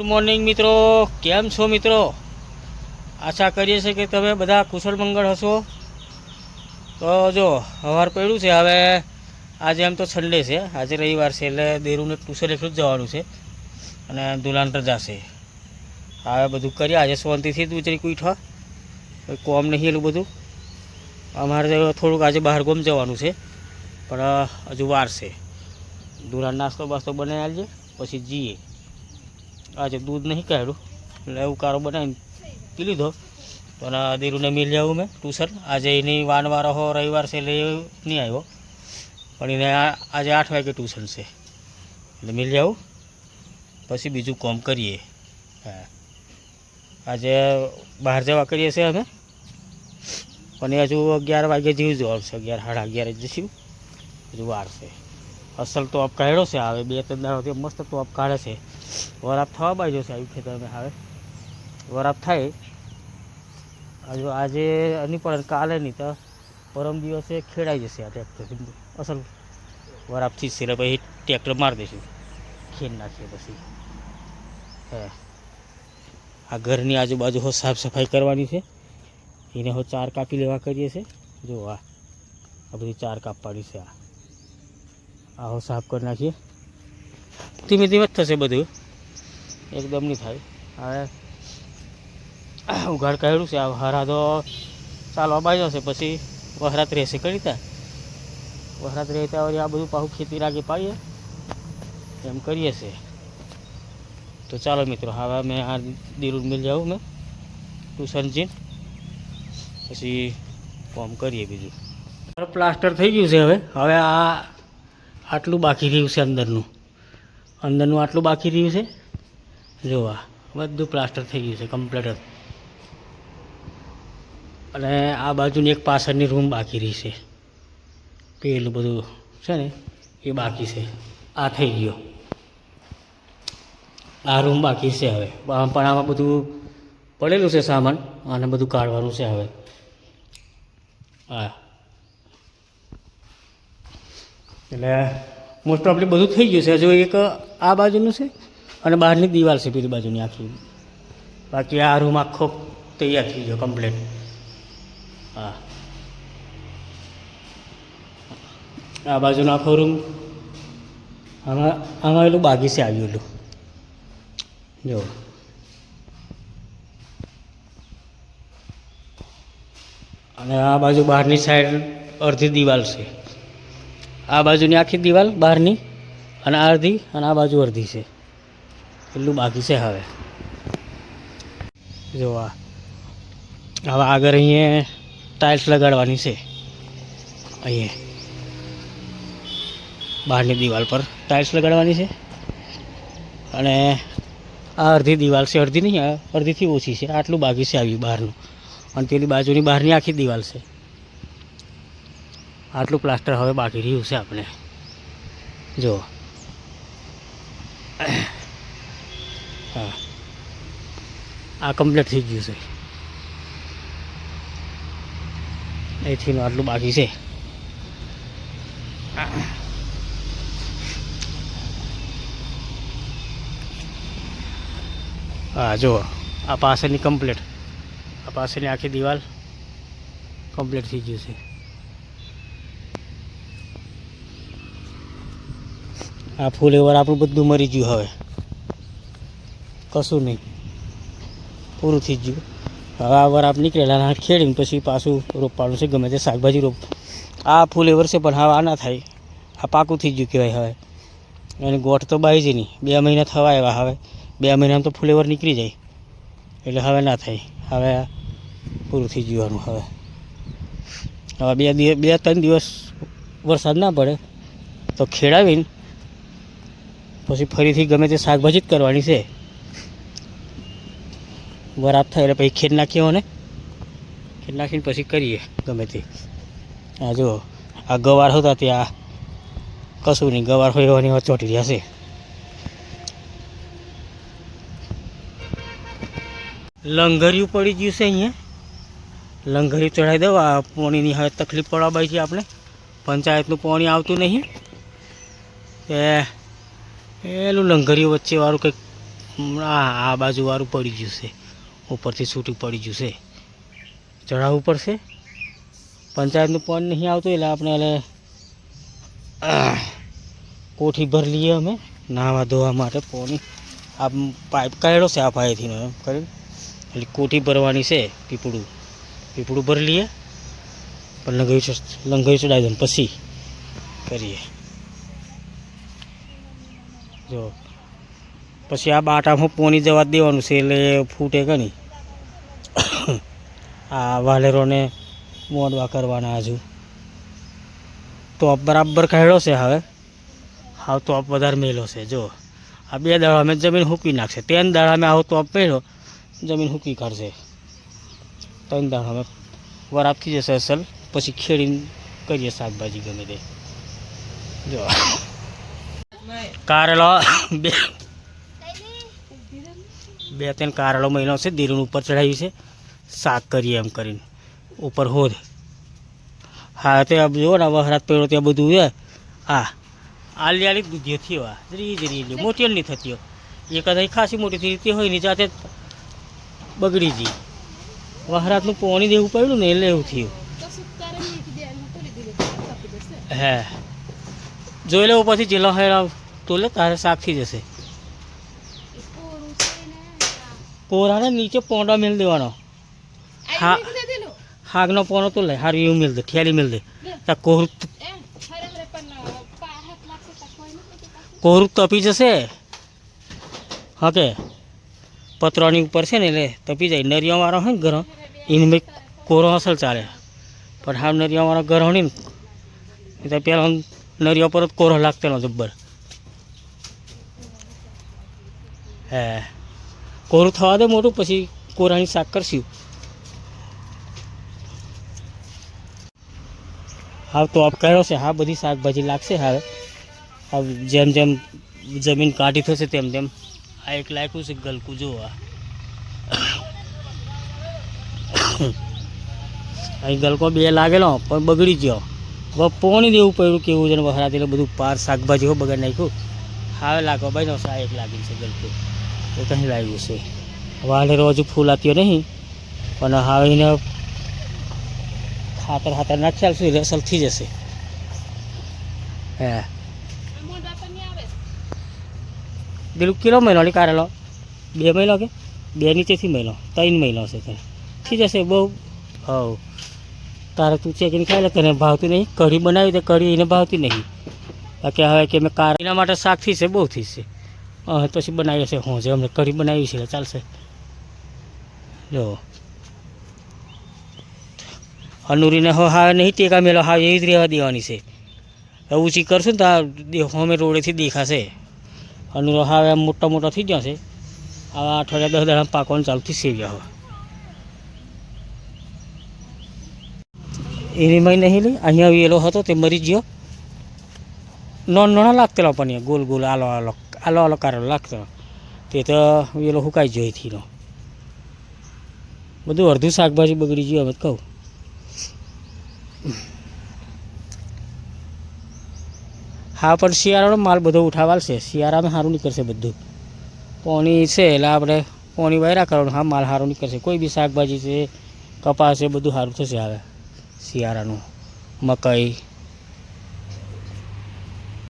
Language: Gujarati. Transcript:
ગુડ મોર્નિંગ મિત્રો. કેમ છો, મિત્રો? આશા કરીએ છીએ કે તમે બધા કુશળ મંગળ હશો. તો જો સવાર પડ્યું છે. હવે આજે એમ તો સન્ડે છે. આજે રવિવાર છે એટલે દેરુને ટ્યુશન એટલું જ જવાનું છે અને દુલાન રજા છે હવે બધું કરીએ. આજે શાંતિથી જ વિચારી કોઈ કોમ નહીં એટલું બધું. અમારે થોડુંક આજે બહાર ગોમ જવાનું છે. પણ હજુ વાર છે. દુલાન નાસ્તો બાસ્તો બનાવી આલજે, પછી જઈએ. આજે દૂધ નહીં કાઢ્યું એટલે એવું કારો બનાવીને પી લીધો. તો દેરુને મિલ જાઉં મેં ટ્યુશન આજે એની વાનવારો હો, રવિવાર છે એટલે નહીં આવ્યો. પણ એને આજે આઠ વાગે ટ્યુશન છે. એટલે મિલ આવું પછી બીજું કોમ કરીએ. હા. આજે બહાર જવા કરીએ છીએ અમે. પણ એ હજુ અગિયાર વાગે જેવું જવાનું છે. અગિયાર, સાડા અગિયારે જઈશું હજુ વાર છે. અસલ તો આપ કાઢ્યો છે. હવે બે, ત્રણ દાડોથી મસ્ત તો આપ કાઢે છે. વરાપ થવા બાજુ છે આવ્યું ખેતરમાં હવે. વરાપ થાય. હજુ આજે નહીં પડે કાલે નહીં તો પરમ દિવસે ખેડાઈ જશે આ ટ્રેક્ટર અસલ વરાપથી છે, એટલે પછી ટ્રેક્ટર મારી દઈશું ખેડ નાખીએ પછી. હે. આ ઘરની આજુબાજુ હો સાફ સફાઈ કરવાની છે. એને હો ચાર કાપી લેવા કરીએ છે. જો આ આ બધી ચાર કાપવાની છે આ. આવો સાફ કરી નાખીએ. ધીમે ધીમે જ થશે બધું. એકદમ નહીં થાય. હવે ઉઘાડ કાઢ્યું છે. આ હરા તો ચાલવા બાજુ છે પછી વહરાત રહેશે કરી ત્યાં વહરાત રહેતા ત્યાં આ બધું પાછું ખેતી રાખી પાડીએ. એમ કરીએ છે તો ચાલો મિત્રો, હવે મેં આ દીરુડ મિલ જાઉં મેં ટ્યુશન જઈને પછી ફોર્મ કરીએ બીજું. પ્લાસ્ટર થઈ ગયું છે હવે. હવે આ આટલું બાકી રહ્યું છે અંદરનું. અંદરનું આટલું બાકી રહ્યું છે. જોવા. બધું પ્લાસ્ટર થઈ ગયું છે કમ્પ્લેટ જ. અને આ બાજુની એક પાછળની રૂમ બાકી રહી છે. પેલું બધું છે ને, એ બાકી છે. આ થઈ ગયો. આ રૂમ બાકી છે હવે. પણ આમાં બધું પડેલું છે સામાન અને બધું કાઢવાનું છે હવે. હા. એટલે મોસ્ટ ઓફલી બધું થઈ ગયું છે. હજુ એક આ બાજુનું છે? અને બહારની દિવાલ છે પેલી બાજુની આખી. બાકી આ રૂમ આખો તૈયાર થઈ ગયો કમ્પ્લેટ હા. આ બાજુનો આખો રૂમ. આમાં આમાં એટલું બાગીચે આવ્યું એટલું જો. અને આ બાજુ બહારની સાઈડ અડધી દિવાલ છે. આ બાજુની આખી દિવાલ બહારની અને આ અડધી અને આ બાજુ અડધી છે. એટલું બાકી છે હવે. જો આ. હવે આગળ અહીંયા ટાઇલ્સ લગાડવાની છે. અહીંયા. બહારની દિવાલ પર ટાઇલ્સ લગાડવાની છે. અને આ અડધી દિવાલ છે, અડધી નહીં અડધીથી ઓછી છે. આટલું બાકી છે આવ્યું બહારનું. અને પેલી બાજુની બહારની આખી દિવાલ છે. આટલું પ્લાસ્ટર હવે બાકી રહ્યું છે આપણે. જો. હા. આ કમ્પ્લીટ થઈ ગયું છે. અહીંથી આટલું બાકી છે. હા, જો, આ પાસેની કમ્પ્લીટ આ પાસેની આખી દિવાલ કમ્પ્લીટ થઈ ગયું છે. આ ફૂલ એવર આપણું બધું મરી ગયું હવે. કશું નહીં. પૂરું થઈ ગયું. હવે આ વાર આપણે નીકળેલા આ ખેડીને પછી પાછું રોપવાનું છે, ગમે તે શાકભાજી રોપ. આ ફૂલ એ છે પણ હવે આ ના થાય. આ પાકું થઈ ગયું કહેવાય હવે. અને ગોઠ તો બાઈ જ નહીં બે મહિના થવા એવા હવે. બે મહિનામાં તો ફૂલેવર નીકળી જાય. એટલે હવે ના થાય. હવે પૂરું થઈ જવાનું હવે. હવે બે દિવસ બે ત્રણ દિવસ વરસાદ ના પડે, તો ખેડાવીને પછી ફરીથી ગમે તે શાકભાજી જ કરવાની છે. વરાપ થાય એટલે પછી ખેડ નાખીએ ને ખેડ નાખીને પછી કરીએ ગમે તે. આ જો આ ગવાર હતા ત્યાં કશું નહીં ગવાર હોય એવાની ચોટી રહ્યા છે લંગરિયું પડી ગયું છે અહીંયા. લંગરિયું ચડાવી દઉં, આ પાણીની હવે તકલીફ પડવા બાઈ છે આપણે. પંચાયતનું પાણી આવતું નહીં. એ એલું લંગરિયું વચ્ચેવાળું કંઈક, હમણાં આ બાજુવાળું પડી ગયું છે. ઉપરથી છૂટી પડી ગયું છે ચઢાવવું પડશે પંચાયતનું પાણી નહીં આવતું એટલે આપણે એટલે કોઠી ભરી લઈએ અમે. નાહવા ધોવા માટે પાણી. આ પાઇપ કાઢ્યો છે આ પાસેથી એમ કરીને. એટલે કોઠી ભરવાની છે પીપળું. પીપળું ભરી લઈએ. પણ ચડ- લંગાઈ ચડાવી દઉં પછી કરીએ. જો. પછી આ બાટામાં પોની જવા દેવાનું છે એટલે ફૂટે કે નહીં? આ વાલેરોને મોડવા કરવાના હજુ. તોપ બરાબર કાઢ્યો છે હવે? હાવ તોપ વધારે મેલો છે જો આ બે દાડા અમે જમીન હૂકી નાખશે. ત્રણ અમે આવો તોપ મેળ્યો જમીન હૂકી કાઢશે. ત્રણ દાડા અમે વરાપ થઈ જશે અસલ, પછી ખેડીને કરીએ શાકભાજી ગમે તે. જો કારેલો બે બે ત્રણ કારેલો મહિનો છે દીરું ઉપર ચડાવ્યું છે. શાક કરીએ એમ કરીને. ઉપર હોદ હા તે આ જો ને વહરાત પહેલો ત્યાં બધું છે. હા. આલી આલી દૂધીઓ થયો આ. જરી જરી એટલે મોટી નહીં થતી એક કદાચ ખાસી મોટી થઈ તે હોય ને જાતે બગડી ગઈ. વહરાતનું પોણી દેવું પડ્યું ને એટલે એવું થયું. હે. જોઈ લેવું પછી જેલો હેરા તોલે તારે શાક થઈ જશે. કોરાને નીચે પોંડા મેળ દેવાનો. હા. હાગનો પોનો તો લે, હારું એવું મિલ દે ઠેલી મિલ દે. ત્યાં કોરું કોરું તપી જશે. હા કે, પતરાની ઉપર છે ને એટલે તપી જાય. નરિયાવાળો હોય ને ગરમ એને કોરો અસલ ચાલે. પણ હા નરિયાવાળો ગરમ નહીં ને તો પહેલાં નરિયા પર જ કોરો લાગતેલો જબ્બર. હે. કોરું થવા દે મોટું પછી કોરાની શાક કરશું. હા તો આપ કર્યો છે હા બધી શાકભાજી લાગશે હવે હવે જેમ જેમ જમીન કાઢી થશે તેમ તેમ આ એક લાયકું છે ગલકું જો આ અહીં ગલકો બે લાગેલો પણ બગડી ગયો હવે પોણી દેવું પડ્યું કેવું છે ને વહરાત એટલે બધું પાર શાકભાજી હો બગાડ નાખ્યું હવે લાગો ભાઈ નો સા એક લાગી છે ગલકું એ કંઈ લાગ્યું છે વાલેરો હજુ ફૂલાત્યો નહીં પણ હવે એને ખાતર ખાતર નાખ્યા છું એટલે અસલ થઈ જશે. હે. પેલું કિલો મહિનો લે કારેલો? બે મહિનો કે? બે નીચેથી મહિનો, ત્રણ મહિનો છે તને. થઈ જશે બહુ. હવ. તારે તું ચેકીને ખાઈ લે, તને ભાવતું નહીં. કઢી બનાવી તો કઢી એને ભાવતી નહીં. બાકી હવે કે મેં કાર એના માટે શાક છે બહુ થઈ છે પછી બનાવી હશે, હું જે અમને કઢી બનાવી છે, ચાલશે. જો. હનુરીને હો, હા, નહીં ટેકા મેલો હા, એવી જ રહેવા દેવાની છે. એવું ઊંચી કરશું ને તો હોમે રોડેથી દેખાશે. હનુરો હા, એમ મોટા મોટા થઈ ગયા છે. આવા અઠવાડિયા દસ દાડા પાકવાનું ચાલુ થઈ ગયા હવે. એની મય નહીં લઈ અહીંયા વેલો હતો તે મરી ગયો. નોન નોનો લાગતેલો પણ ગોલ ગોલ આલો આલો આલો આલો કારેલો લાગતો તે તો વેલો હુકાઈ એથીનો બધું અડધું શાકભાજી બગડી ગયું અમે કહું. હા, પણ શિયાળાનો માલ બધો ઉઠાવાલ છે. શિયાળામાં સારું નીકળશે બધું. પોણી છે એટલે આપણે પોણી વાયરા કરવાનું. હા, માલ સારું નીકળશે. કોઈ બી શાકભાજી છે, કપાસ છે, બધું સારું થશે હવે શિયાળાનું. મકાઈ